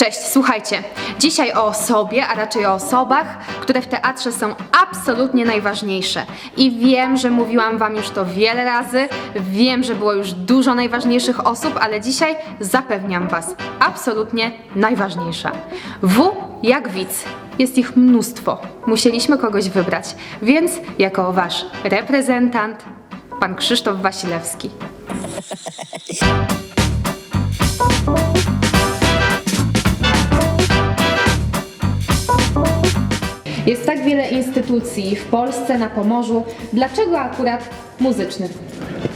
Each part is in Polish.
Cześć, słuchajcie. Dzisiaj o osobie, a raczej o osobach, które w teatrze są absolutnie najważniejsze. I wiem, że mówiłam wam już to wiele razy, wiem, że było już dużo najważniejszych osób, ale dzisiaj zapewniam was, absolutnie najważniejsza. W jak widz. Jest ich mnóstwo. Musieliśmy kogoś wybrać, więc jako wasz reprezentant, pan Krzysztof Wasilewski. Jest tak wiele instytucji w Polsce, na Pomorzu. Dlaczego akurat muzyczny?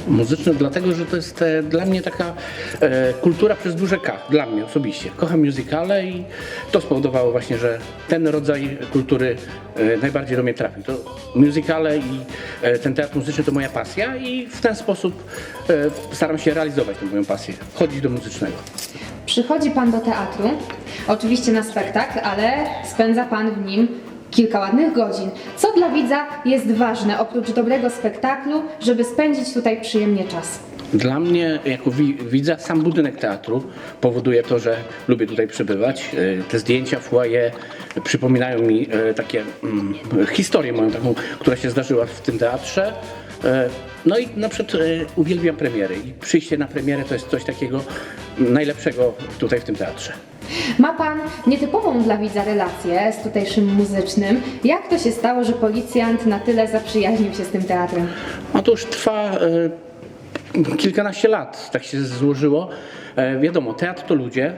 Muzyczny dlatego, że to jest e, dla mnie taka e, kultura przez duże K, dla mnie osobiście. Kocham musicale i to spowodowało właśnie, że ten rodzaj kultury e, najbardziej do mnie trafił. To musicale i e, ten teatr muzyczny to moja pasja i w ten sposób e, staram się realizować tę moją pasję, chodzić do muzycznego. Przychodzi Pan do teatru, oczywiście na spektakl, ale spędza Pan w nim kilka ładnych godzin. Co dla widza jest ważne, oprócz dobrego spektaklu, żeby spędzić tutaj przyjemnie czas? Dla mnie, jako wi- widza, sam budynek teatru powoduje to, że lubię tutaj przebywać. E, Te zdjęcia foyer przypominają mi e, takie mm, historię moją taką, która się zdarzyła w tym teatrze. E, No i na przykład uwielbiam premiery i przyjście na premierę to jest coś takiego najlepszego tutaj w tym teatrze. Ma Pan nietypową dla widza relację z tutejszym muzycznym. Jak to się stało, że policjant na tyle zaprzyjaźnił się z tym teatrem? No to już trwa e, kilkanaście lat, tak się złożyło. E, wiadomo, teatr to ludzie.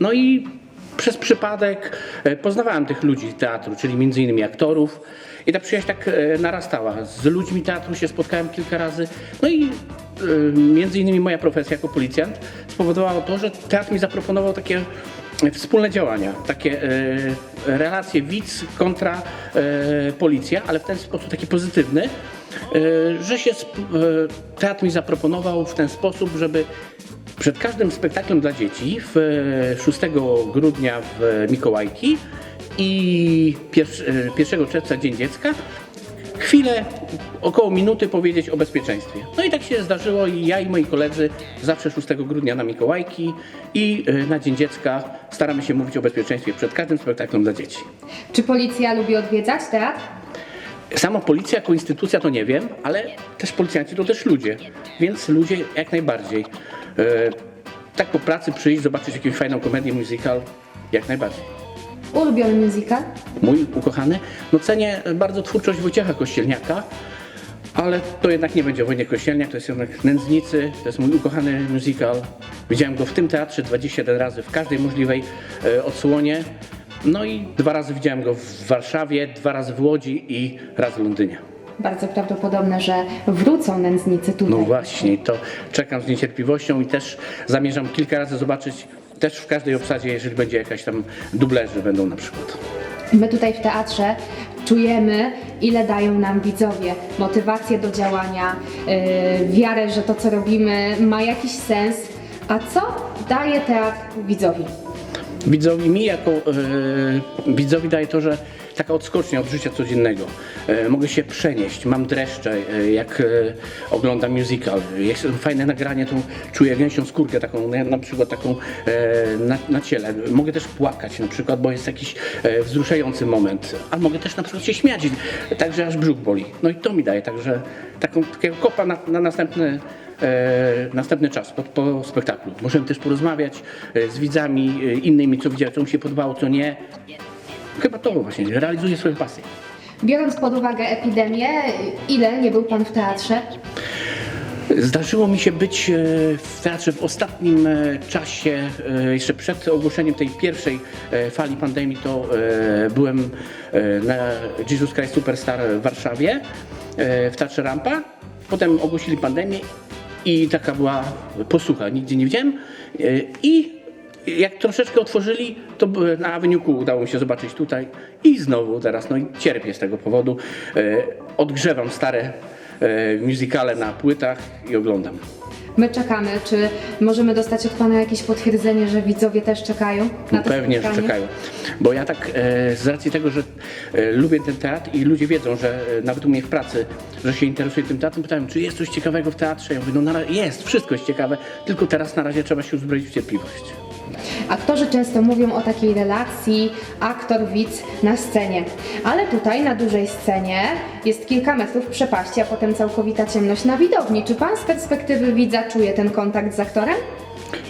No i przez przypadek e, poznawałem tych ludzi teatru, czyli między innymi aktorów. I ta przyjaźń tak e, narastała. Z ludźmi teatru się spotkałem kilka razy. No i między innymi moja profesja jako policjant spowodowała to, że teatr mi zaproponował takie wspólne działania, takie e, relacje widz kontra e, policja, ale w ten sposób taki pozytywny, że się teatr mi zaproponował w ten sposób, żeby przed każdym spektaklem dla dzieci w e, 6 grudnia w Mikołajki i pier- e, 1 czerwca Dzień Dziecka chwilę, około minuty powiedzieć o bezpieczeństwie. No i tak się zdarzyło i ja i moi koledzy zawsze 6 grudnia na Mikołajki i e, na Dzień Dziecka staramy się mówić o bezpieczeństwie przed każdym spektaklem dla dzieci. Czy policja lubi odwiedzać teatr? Sama policja jako instytucja to nie wiem, ale też policjanci to też ludzie, więc ludzie jak najbardziej. E, tak po pracy przyjść, zobaczyć jakąś fajną komedię, musical, jak najbardziej. Ulubiony musical? Mój ukochany, no cenię bardzo twórczość Wojciecha Kościelniaka, ale to jednak nie będzie Wojciech Kościelniak, to jest jednak Nędznicy, to jest mój ukochany musical. Widziałem go w tym teatrze 21 razy, w każdej możliwej e, odsłonie. No i dwa razy widziałem go w Warszawie, dwa razy w Łodzi i raz w Londynie. Bardzo prawdopodobne, że wrócą nędznicy tutaj. No właśnie, to czekam z niecierpliwością i też zamierzam kilka razy zobaczyć też w każdej obsadzie, jeżeli będzie jakaś tam dublerzy będą na przykład. My tutaj w teatrze czujemy, ile dają nam widzowie, motywację do działania, yy, wiarę, że to, co robimy, ma jakiś sens. A co daje teatr widzowi? Widzowi mi jako e, widzowi daje to, że taka odskocznia od życia codziennego. E, mogę się przenieść, mam dreszcze, e, jak e, oglądam musical. Jak są fajne nagranie, to czuję gęsią skórkę taką, na, przykład taką na, na ciele. Mogę też płakać na przykład, bo jest jakiś wzruszający moment. A mogę też na przykład się śmiać, także aż brzuch boli. No i to mi daje także taką, takiego kopa na, na następny następny czas po, po spektaklu. Możemy też porozmawiać e, z widzami e, innymi, co widziałem, co mu się podobało, co nie. Chyba to właśnie, realizuje swoją pasję. Biorąc pod uwagę epidemię, ile nie był Pan w teatrze? Zdarzyło mi się być e, w teatrze w ostatnim e, czasie, e, jeszcze przed ogłoszeniem tej pierwszej fali pandemii, to byłem na Jesus Christ Superstar w Warszawie, w Teatrze Rampa. Potem ogłosili pandemię i taka była posłucha, nigdzie nie widziałem. I jak troszeczkę otworzyli, to na Avenue Q udało mi się zobaczyć tutaj i znowu teraz, no i cierpię z tego powodu. E, Odgrzewam stare e, musicale na płytach i oglądam. My czekamy. Czy możemy dostać od Pana jakieś potwierdzenie, że widzowie też czekają na to Pewnie, że spotkanie? czekają. Bo ja tak e, z racji tego, że e, lubię ten teatr i ludzie wiedzą, że e, nawet u mnie w pracy, że się interesuję tym teatrem, pytałem, czy jest coś ciekawego w teatrze? Ja mówię, no na, jest, wszystko jest ciekawe, tylko teraz na razie trzeba się uzbroić w cierpliwość. Aktorzy często mówią o takiej relacji aktor-widz na scenie, ale tutaj na dużej scenie jest kilka metrów przepaści, a potem całkowita ciemność na widowni. Czy pan z perspektywy widza czuje ten kontakt z aktorem?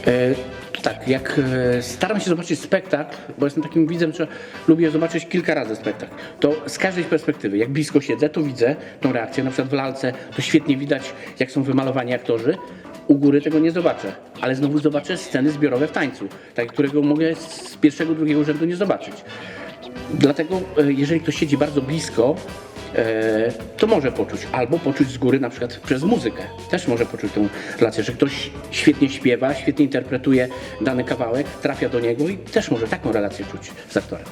E, tak, jak e, staram się zobaczyć spektakl, bo jestem takim widzem, że lubię zobaczyć kilka razy spektakl, to z każdej perspektywy, jak blisko siedzę, to widzę tą reakcję. Na przykład w lalce to świetnie widać, jak są wymalowani aktorzy. U góry tego nie zobaczę, ale znowu zobaczę sceny zbiorowe w tańcu, tak, którego mogę z pierwszego, drugiego rzędu nie zobaczyć. Dlatego, e, jeżeli ktoś siedzi bardzo blisko, to może poczuć, albo poczuć z góry, na przykład przez muzykę. Też może poczuć tą relację, że ktoś świetnie śpiewa, świetnie interpretuje dany kawałek, trafia do niego i też może taką relację czuć z aktorem.